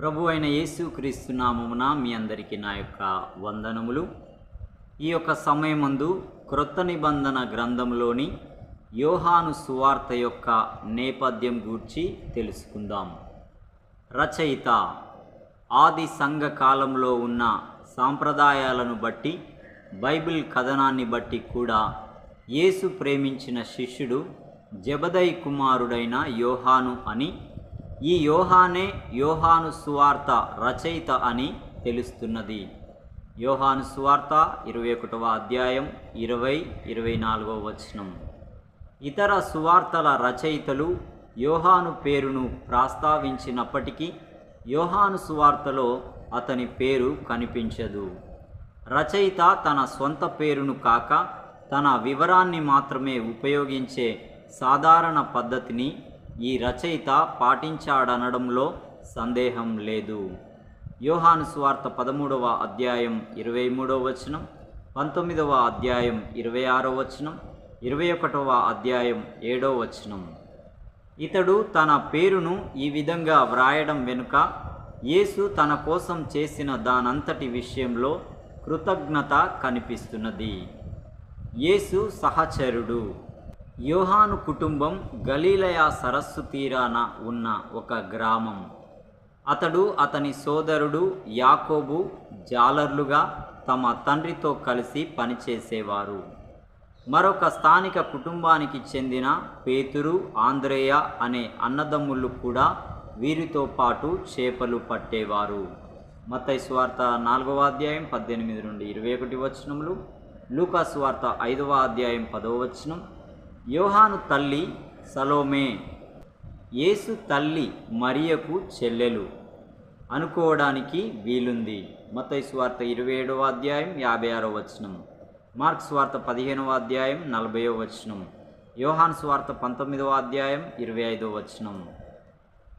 ప్రభు అయిన యేసు క్రీస్తునామమున మీ అందరికీ నా యొక్క వందనములు. ఈ యొక్క సమయమందు క్రొత్త నిబంధన గ్రంథంలోని యోహాను సువార్త యొక్క నేపథ్యం గూర్చి తెలుసుకుందాం. రచయిత ఆది సంఘ కాలంలో ఉన్న సాంప్రదాయాలను బట్టి బైబిల్ కథనాన్ని బట్టి కూడా యేసు ప్రేమించిన శిష్యుడు జబదయ్ కుమారుడైన యోహాను అని ఈ యోహానే యోహాను సువార్త రచయిత అని తెలుస్తున్నది. యోహాను సువార్త ఇరవై ఒకటవ అధ్యాయం ఇరవై ఇరవై నాలుగవ వచనం. ఇతర సువార్తల రచయితలు యోహాను పేరును ప్రస్తావించినప్పటికీ యోహాను సువార్తలో అతని పేరు కనిపించదు. రచయిత తన సొంత పేరును కాక తన వివరాన్ని మాత్రమే ఉపయోగించే సాధారణ పద్ధతిని ఈ రచయిత పాటించాడనడంలో సందేహం లేదు. యోహాను స్వార్థ పదమూడవ అధ్యాయం ఇరవై మూడవ వచనం పంతొమ్మిదవ అధ్యాయం ఇరవై ఆరో వచనం ఇరవై ఒకటవ అధ్యాయం ఏడో వచనం. ఇతడు తన పేరును ఈ విధంగా వ్రాయడం వెనుక యేసు తన కోసం చేసిన దానంతటి విషయంలో కృతజ్ఞత కనిపిస్తున్నది. యేసు సహచరుడు. యోహాను కుటుంబం గలీలయా సరస్సు తీరాన ఉన్న ఒక గ్రామం. అతడు అతని సోదరుడు యాకోబు జాలర్లుగా తమ తండ్రితో కలిసి పనిచేసేవారు. మరొక స్థానిక కుటుంబానికి చెందిన పేతురు ఆంధ్రేయ అనే అన్నదమ్ములు కూడా వీరితో పాటు చేపలు పట్టేవారు. మత్తయి సువార్త నాలుగవ అధ్యాయం పద్దెనిమిది నుండి ఇరవై ఒకటి వచనములు లూకాస్ వార్త ఐదవ అధ్యాయం పదవ వచనం యోహాను తల్లి సలోమే. యేసు తల్లి మరియకు చెల్లెలు అనుకోవడానికి వీలుంది. మత్తయి సువార్త ఇరవై ఏడవ అధ్యాయం యాభై ఆరో వచనం. మార్క్ వార్త పదిహేనవ అధ్యాయం నలభైవ వచనం. యోహాన్ స్వార్త పంతొమ్మిదవ అధ్యాయం ఇరవై ఐదవ వచనం.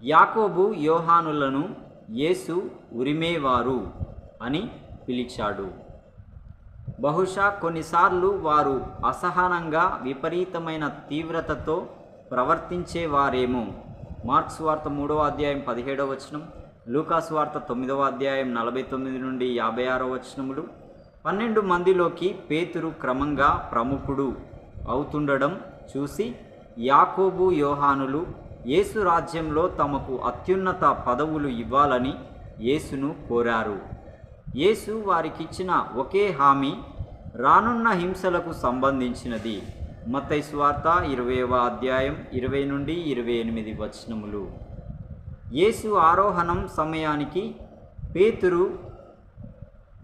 యాకోబు యోహానులను యేసు ఉరిమేవారు అని పిలిచాడు. బహుశా కొన్నిసార్లు వారు అసహనంగా విపరీతమైన తీవ్రతతో ప్రవర్తించేవారేమో. మార్క్స్ వార్త మూడవ అధ్యాయం పదిహేడవ వచనం లూకాస్ వార్త తొమ్మిదవ అధ్యాయం నలభై తొమ్మిది నుండి యాభై ఆరో వచనములు. పన్నెండు మందిలోకి పేతురు క్రమంగా ప్రముఖుడు అవుతుండడం చూసి యాకోబు యోహానులు యేసు రాజ్యంలో తమకు అత్యున్నత పదవులు ఇవ్వాలని యేసును కోరారు. యేసు వారికిచ్చిన ఒకే హామీ రానున్న హింసలకు సంబంధించినది. మత్తయి స్వార్త ఇరవైవ అధ్యాయం ఇరవై నుండి ఇరవై ఎనిమిది వచనములు. యేసు ఆరోహణం సమయానికి పేతురు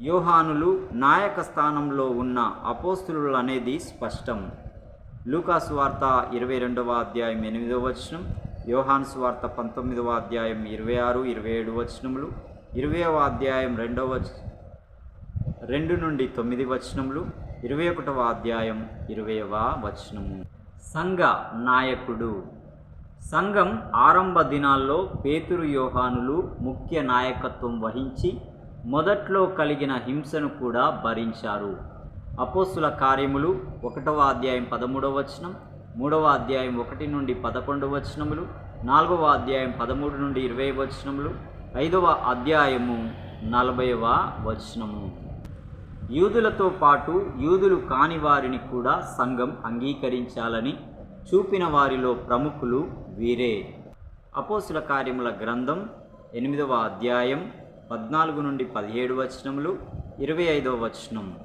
యోహానులు నాయక స్థానంలో ఉన్న అపోస్తులు అనేది స్పష్టం. లూకాసు వార్త ఇరవై రెండవ అధ్యాయం ఎనిమిదవ వచనం యోహాన్ స్వార్త పంతొమ్మిదవ అధ్యాయం ఇరవై ఆరు ఇరవై ఏడు వచనములు ఇరవైవ అధ్యాయం రెండవ రెండు నుండి తొమ్మిది వచనములు ఇరవై ఒకటవ అధ్యాయం ఇరవైవ వచనము. సంఘ నాయకుడు. సంఘం ఆరంభ దినాల్లో పేతురు యోహానులు ముఖ్య నాయకత్వం వహించి మొదట్లో కలిగిన హింసను కూడా భరించారు. అపోస్తుల కార్యములు ఒకటవ అధ్యాయం పదమూడవ వచనం మూడవ అధ్యాయం ఒకటి నుండి పదకొండు వచనములు నాలుగవ అధ్యాయం పదమూడు నుండి ఇరవై వచనములు ఐదవ అధ్యాయము నలభైవ వచనము. యూదులతో పాటు యూదులు కాని వారిని కూడా సంఘం అంగీకరించాలని చూపిన వారిలో ప్రముఖులు వీరే. అపోసుల కార్యముల గ్రంథం ఎనిమిదవ అధ్యాయం పద్నాలుగు నుండి పదిహేడు వచనములు ఇరవై ఐదవ వచనం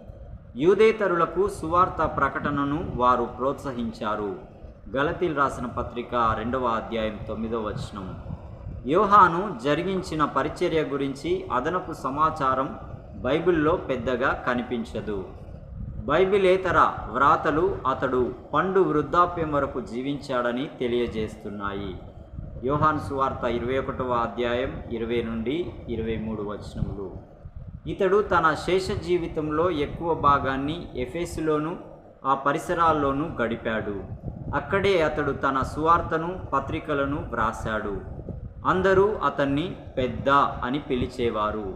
యూదేతరులకు సువార్త ప్రకటనను వారు ప్రోత్సహించారు. గలతీలు రాసిన పత్రిక రెండవ అధ్యాయం తొమ్మిదవ వచనం యోహాను జరిగించిన పరిచర్య గురించి అదనపు సమాచారం బైబిల్లో పెద్దగా కనిపించదు. బైబిలేతర వ్రాతలు అతడు పండు వృద్ధాప్యం వరకు జీవించాడని తెలియజేస్తున్నాయి. యోహాన్ సువార్త ఇరవై ఒకటవ అధ్యాయం ఇరవై నుండి ఇరవై మూడు వచనములు. ఇతడు తన శేష జీవితంలో ఎక్కువ భాగాన్ని ఎఫెస్లోను ఆ పరిసరాల్లోనూ గడిపాడు. అక్కడే అతడు తన సువార్తను పత్రికలను వ్రాశాడు. అందరూ అతన్ని పెద్ద అని పిలిచేవారు.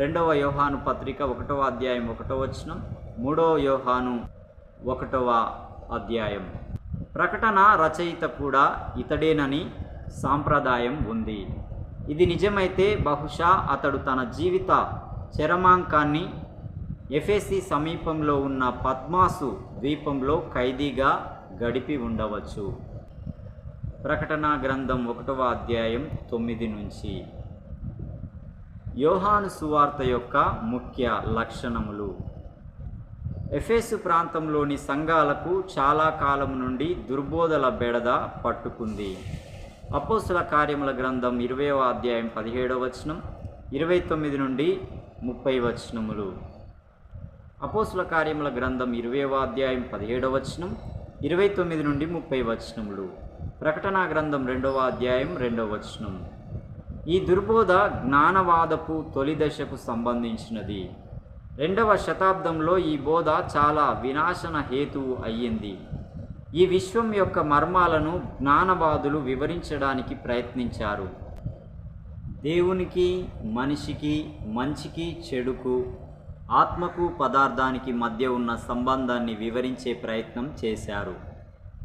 రెండవ యోహాను పత్రిక ఒకటవ అధ్యాయం ఒకటవ వచనం మూడవ యోహాను ఒకటవ అధ్యాయం. ప్రకటన రచయిత కూడా ఇతడేనని సాంప్రదాయం ఉంది. ఇది నిజమైతే బహుశా అతడు తన జీవిత చరమాంకాన్ని ఎఫెసి సమీపంలో ఉన్న పద్మాసు ద్వీపంలో ఖైదీగా గడిపి ఉండవచ్చు. ప్రకటన గ్రంథం ఒకటవ అధ్యాయం తొమ్మిది నుంచి. యోహాను సువార్త యొక్క ముఖ్య లక్షణములు. ఎఫెసు ప్రాంతంలోని సంఘాలకు చాలా కాలం నుండి దుర్బోధల బెడద పట్టుకుంది. అపోసుల కార్యముల గ్రంథం ఇరవయవ అధ్యాయం పదిహేడవ వచనం ఇరవై తొమ్మిది నుండి ముప్పై వచనములు. అపోసుల కార్యముల గ్రంథం ఇరవయవ అధ్యాయం పదిహేడవ వచనం ఇరవై తొమ్మిది నుండి ముప్పై వచనములు. ప్రకటన గ్రంథం రెండవ అధ్యాయం రెండవ వచనం. ఈ దుర్బోధ జ్ఞానవాదపు తొలి దశకు సంబంధించినది. రెండవ శతాబ్దంలో ఈ బోధ చాలా వినాశన హేతువు అయ్యింది. ఈ విశ్వం యొక్క మర్మాలను జ్ఞానవాదులు వివరించడానికి ప్రయత్నించారు. దేవునికి మనిషికి మంచికి చెడుకు ఆత్మకు పదార్థానికి మధ్య ఉన్న సంబంధాన్ని వివరించే ప్రయత్నం చేశారు.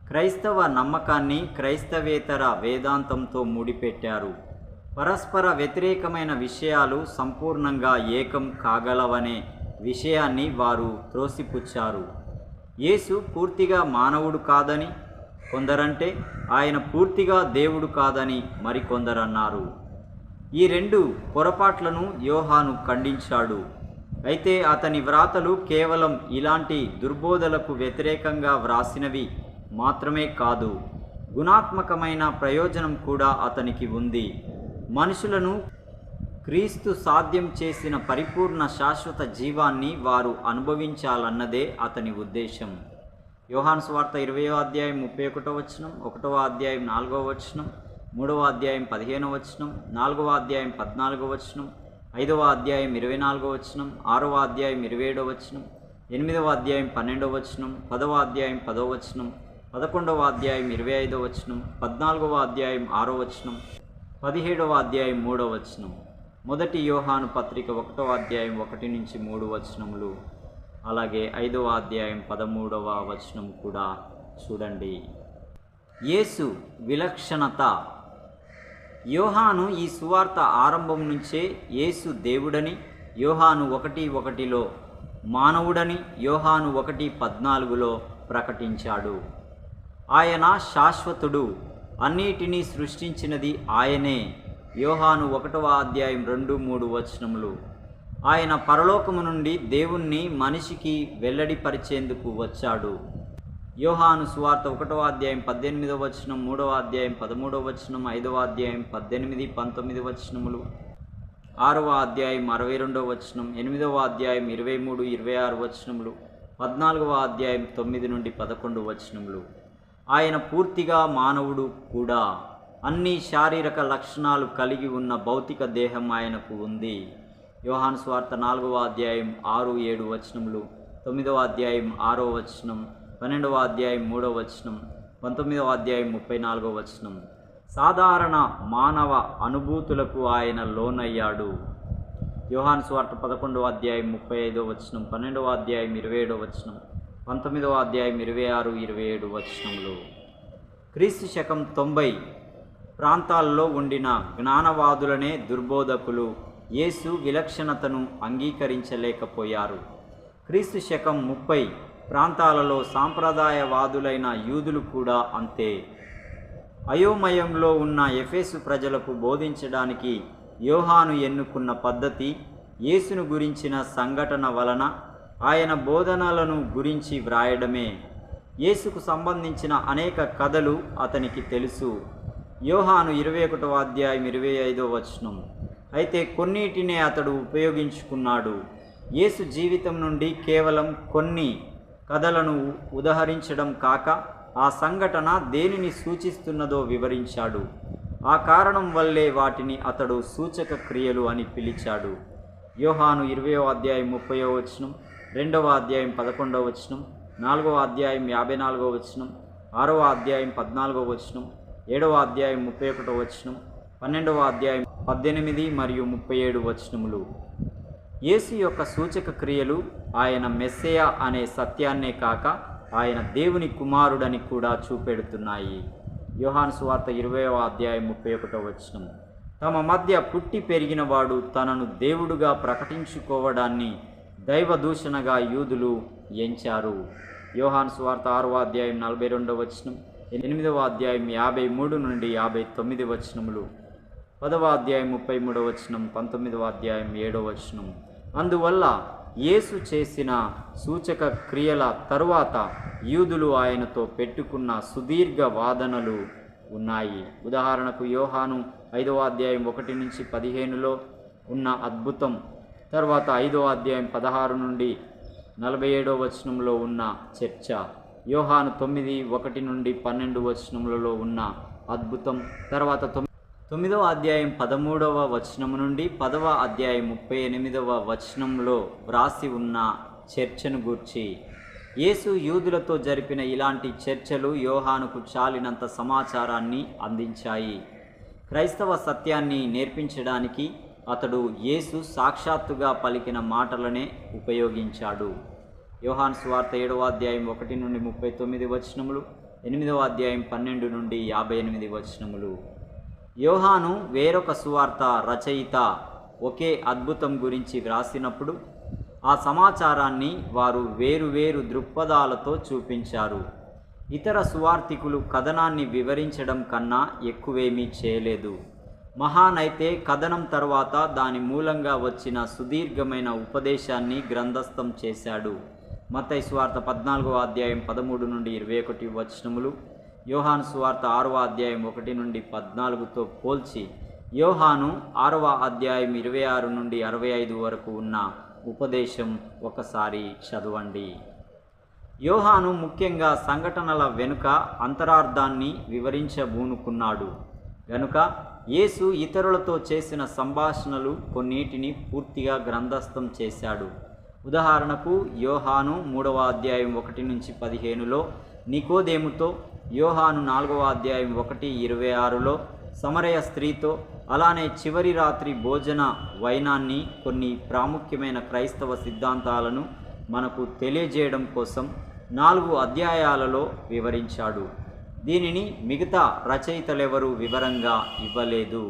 క్రైస్తవ నమ్మకాన్ని క్రైస్తవేతర వేదాంతంతో ముడిపెట్టారు. పరస్పర వ్యతిరేకమైన విషయాలు సంపూర్ణంగా ఏకం కాగలవనే విషయాన్ని వారు త్రోసిపుచ్చారు. యేసు పూర్తిగా మానవుడు కాదని కొందరంటే ఆయన పూర్తిగా దేవుడు కాదని మరికొందరన్నారు. ఈ రెండు పొరపాట్లను యోహాను ఖండించాడు. అయితే అతని వ్రాతలు కేవలం ఇలాంటి దుర్బోధలకు వ్యతిరేకంగా వ్రాసినవి మాత్రమే కాదు గుణాత్మకమైన ప్రయోజనం కూడా అతనికి ఉంది. మనుషులను క్రీస్తు సాధ్యం చేసిన పరిపూర్ణ శాశ్వత జీవాన్ని వారు అనుభవించాలన్నదే అతని ఉద్దేశం. యోహాను స్వార్త ఇరవయో అధ్యాయం ముప్పై ఒకటో వచనం ఒకటవ అధ్యాయం నాలుగవ వచనం మూడవ అధ్యాయం పదిహేనవ వచనం నాలుగవ అధ్యాయం పద్నాలుగవ వచనం ఐదవ అధ్యాయం ఇరవై నాలుగవ వచనం ఆరవ అధ్యాయం ఇరవై ఏడవ వచనం ఎనిమిదవ అధ్యాయం పన్నెండవ వచనం పదవ అధ్యాయం పదవ వచనం పదకొండవ అధ్యాయం ఇరవై ఐదవ వచనం పద్నాలుగవ అధ్యాయం ఆరో వచనం పదిహేడవ అధ్యాయం మూడవ వచనం మొదటి యోహాను పత్రిక ఒకటవ అధ్యాయం ఒకటి నుంచి మూడు వచనములు అలాగే ఐదవ అధ్యాయం పదమూడవ వచనం కూడా చూడండి. యేసు విలక్షణత. యోహాను ఈ సువార్త ఆరంభం నుంచే యేసు దేవుడని యోహాను ఒకటి ఒకటిలో మానవుడని యోహాను ఒకటి పద్నాలుగులో ప్రకటించాడు. ఆయన శాశ్వతుడు. అన్నిటినీ సృష్టించినది ఆయనే. యోహాను ఒకటవ అధ్యాయం రెండు మూడు వచనములు. ఆయన పరలోకము నుండి దేవుణ్ణి మనిషికి వెల్లడిపరిచేందుకు వచ్చాడు. యోహాను సువార్త ఒకటవ అధ్యాయం పద్దెనిమిదవ వచనం మూడవ అధ్యాయం పదమూడవ వచనం ఐదవ అధ్యాయం పద్దెనిమిది పంతొమ్మిది వచనములు. ఆరవ అధ్యాయం అరవై రెండవ వచనం ఎనిమిదవ అధ్యాయం ఇరవై మూడు ఇరవై ఆరు వచనములు పద్నాలుగవ అధ్యాయం తొమ్మిది నుండి పదకొండు వచనములు. ఆయన పూర్తిగా మానవుడు కూడా. అన్ని శారీరక లక్షణాలు కలిగి ఉన్న భౌతిక దేహం ఆయనకు ఉంది. యోహాను స్వార్థ నాలుగవ అధ్యాయం ఆరు ఏడు వచనములు తొమ్మిదవ అధ్యాయం ఆరో వచనం పన్నెండవ అధ్యాయం మూడవ వచనం పంతొమ్మిదవ అధ్యాయం ముప్పై నాలుగవ వచనం. సాధారణ మానవ అనుభూతులకు ఆయన లోనయ్యాడు. యోహాను స్వార్థ పదకొండవ అధ్యాయం ముప్పై ఐదవ వచనం పన్నెండవ అధ్యాయం ఇరవై ఏడవ వచనం. పంతొమ్మిదవ అధ్యాయం ఇరవై ఆరు ఇరవై ఏడు వచనములు. క్రీస్తు శకం తొంభై ప్రాంతాల్లో ఉండిన జ్ఞానవాదులనే దుర్బోధకులు యేసు విలక్షణతను అంగీకరించలేకపోయారు. క్రీస్తు శకం ముప్పై ప్రాంతాలలో సాంప్రదాయవాదులైన యూదులు కూడా అంతే. అయోమయంలో ఉన్న ఎఫేసు ప్రజలకు బోధించడానికి యోహాను ఎన్నుకున్న పద్ధతి యేసును గురించిన సంఘటన వలన ఆయన బోధనలను గురించి వ్రాయడమే. యేసుకు సంబంధించిన అనేక కథలు అతనికి తెలుసు. యోహాను ఇరవై ఒకటవ అధ్యాయం ఇరవై ఐదో వచనం. అయితే కొన్నిటినే అతడు ఉపయోగించుకున్నాడు. యేసు జీవితం నుండి కేవలం కొన్ని కథలను ఉదహరించడం కాక ఆ సంఘటన దేనిని సూచిస్తున్నదో వివరించాడు. ఆ కారణం వల్లే వాటిని అతడు సూచక క్రియలు అని పిలిచాడు. యోహాను ఇరవయో అధ్యాయం ముప్పయో వచనం. రెండవ అధ్యాయం పదకొండవ వచనం నాలుగవ అధ్యాయం యాభై నాలుగవ వచనం ఆరవ అధ్యాయం పద్నాలుగవ వచనం ఏడవ అధ్యాయం ముప్పై ఒకటో వచనం పన్నెండవ అధ్యాయం పద్దెనిమిది మరియు ముప్పై ఏడు వచనములు. యేసు యొక్క సూచక క్రియలు ఆయన మెస్సేయ అనే సత్యాన్నే కాక ఆయన దేవుని కుమారుడని కూడా చూపెడుతున్నాయి. యోహాను సువార్త ఇరవయవ అధ్యాయం ముప్పై ఒకటో వచనం. తమ మధ్య పుట్టి పెరిగినవాడు తనను దేవుడుగా ప్రకటించుకోవడాన్ని దైవదూషణగా యూదులు ఎంచారు. యోహాన్ స్వార్త ఆరవ అధ్యాయం నలభై రెండవ వచనం ఎనిమిదవ అధ్యాయం యాభై మూడు నుండి యాభై తొమ్మిది వచనములు పదవ అధ్యాయం ముప్పై మూడవ వచనం పంతొమ్మిదవ అధ్యాయం ఏడవ వచనం. అందువల్ల యేసు చేసిన సూచక క్రియల తరువాత యూదులు ఆయనతో పెట్టుకున్న సుదీర్ఘ వాదనలు ఉన్నాయి. ఉదాహరణకు యోహాను ఐదవ అధ్యాయం ఒకటి నుంచి పదిహేనులో ఉన్న అద్భుతం తర్వాత ఐదవ అధ్యాయం పదహారు నుండి నలభై ఏడవ వచనంలో ఉన్న చర్చ. యోహాను తొమ్మిది ఒకటి నుండి పన్నెండు వచనములలో ఉన్న అద్భుతం. తర్వాత తొమ్మిదవ అధ్యాయం పదమూడవ వచనం నుండి పదవ అధ్యాయం ముప్పై ఎనిమిదవ వచనంలో వ్రాసి ఉన్న చర్చను గూర్చి యేసు యూదులతో జరిపిన ఇలాంటి చర్చలు యోహానుకు చాలినంత సమాచారాన్ని అందించాయి. క్రైస్తవ సత్యాన్ని నేర్పించడానికి అతడు యేసు సాక్షాత్తుగా పలికిన మాటలనే ఉపయోగించాడు. యోహాన్ స్వార్త ఏడవ అధ్యాయం ఒకటి నుండి ముప్పై తొమ్మిది వచనములు ఎనిమిదవ అధ్యాయం పన్నెండు నుండి యాభై ఎనిమిది వచనములు. యోహాను వేరొక సువార్త రచయిత ఒకే అద్భుతం గురించి వ్రాసినప్పుడు ఆ సమాచారాన్ని వారు వేరువేరు దృక్పథాలతో చూపించారు. ఇతర సువార్థికులు కథనాన్ని వివరించడం కన్నా ఎక్కువేమీ చేయలేదు. మహానైతే కథనం తర్వాత దాని మూలంగా వచ్చిన సుదీర్ఘమైన ఉపదేశాన్ని గ్రంథస్థం చేశాడు. మత్తయి సువార్త పద్నాలుగవ అధ్యాయం పదమూడు నుండి ఇరవై ఒకటి వచనములు యోహాను సువార్త ఆరవ అధ్యాయం ఒకటి నుండి పద్నాలుగుతో పోల్చి యోహాను ఆరవ అధ్యాయం ఇరవై ఆరు నుండి అరవై ఐదు వరకు ఉన్న ఉపదేశం ఒకసారి చదవండి. యోహాను ముఖ్యంగా సంఘటనల వెనుక అంతరార్థాన్ని వివరించబూనుకున్నాడు. గనుక యేసు ఇతరులతో చేసిన సంభాషణలు కొన్నిటిని పూర్తిగా గ్రంథస్థం చేశాడు. ఉదాహరణకు యోహాను మూడవ అధ్యాయం ఒకటి నుంచి పదిహేనులో నికోదేముతో యోహాను నాలుగవ అధ్యాయం ఒకటి ఇరవై ఆరులో సమరయ స్త్రీతో అలానే చివరి రాత్రి భోజన వైనాన్ని కొన్ని ప్రాముఖ్యమైన క్రైస్తవ సిద్ధాంతాలను మనకు తెలియజేయడం కోసం నాలుగు అధ్యాయాలలో వివరించాడు. దీనిని మిగతా రచయితలెవరూ వివరంగా ఇవ్వలేదు.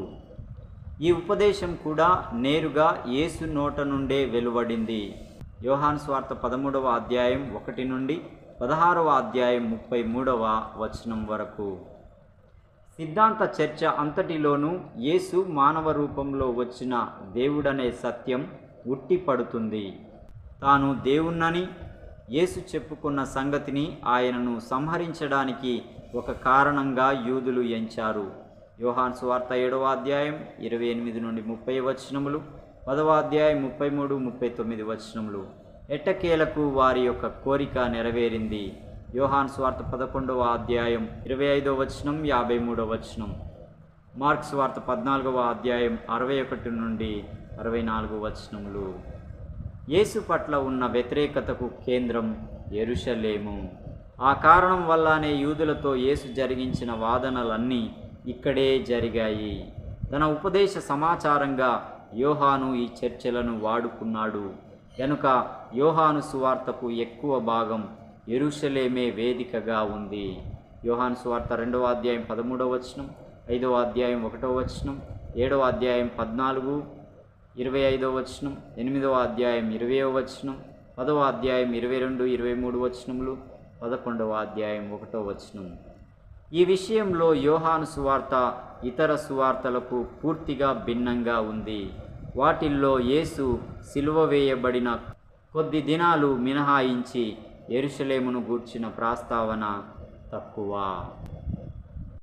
ఈ ఉపదేశం కూడా నేరుగా యేసు నోట నుండే వెలువడింది. యోహాన్ స్వార్థ పదమూడవ అధ్యాయం ఒకటి నుండి పదహారవ అధ్యాయం ముప్పై మూడవ వచనం వరకు. సిద్ధాంత చర్చ అంతటిలోనూ యేసు మానవ రూపంలో వచ్చిన దేవుడనే సత్యం ఉట్టిపడుతుంది. తాను దేవుణ్ణని యేసు చెప్పుకున్న సంగతిని ఆయనను సంహరించడానికి ఒక కారణంగా యూదులు ఎంచారు. యోహాన్ సువార్త ఏడవ అధ్యాయం ఇరవై ఎనిమిది నుండి ముప్పై వచనములు పదవ అధ్యాయం ముప్పై మూడు ముప్పై తొమ్మిది వచనములు. ఎట్టకేలకు వారి యొక్క కోరిక నెరవేరింది? యోహాన్ స్వార్త పదకొండవ అధ్యాయం ఇరవై ఐదవ వచనం యాభై మూడవ వచనం. మార్క్స్ వార్త పద్నాలుగవ అధ్యాయం అరవై ఒకటి నుండి అరవై నాలుగు వచనములు. యేసు పట్ల ఉన్న వ్యతిరేకతకు కేంద్రం ఎరుషలేము. ఆ కారణం వల్లనే యూదులతో యేసు జరిగించిన వాదనలన్నీ ఇక్కడే జరిగాయి. తన ఉపదేశ సమాచారంగా యోహాను ఈ చర్చలను వాడుకున్నాడు. కనుక యోహాను సువార్తకు ఎక్కువ భాగం ఎరుషలేమే వేదికగా ఉంది. యోహాను సువార్త రెండవ అధ్యాయం పదమూడవ వచనం ఐదవ అధ్యాయం ఒకటవ వచనం ఏడవ అధ్యాయం పద్నాలుగు ఇరవై ఐదవ వచనం ఎనిమిదవ అధ్యాయం ఇరవయవ వచనం పదవ అధ్యాయం ఇరవై రెండు ఇరవై మూడు వచనములు పదకొండవ అధ్యాయం ఒకటో వచనం ఈ విషయంలో యోహాను సువార్త ఇతర సువార్తలకు పూర్తిగా భిన్నంగా ఉంది. వాటిల్లో యేసు సిలువ వేయబడిన కొద్ది దినాలు మినహాయించి ఎరుషలేమును గూర్చిన ప్రస్తావన తక్కువ.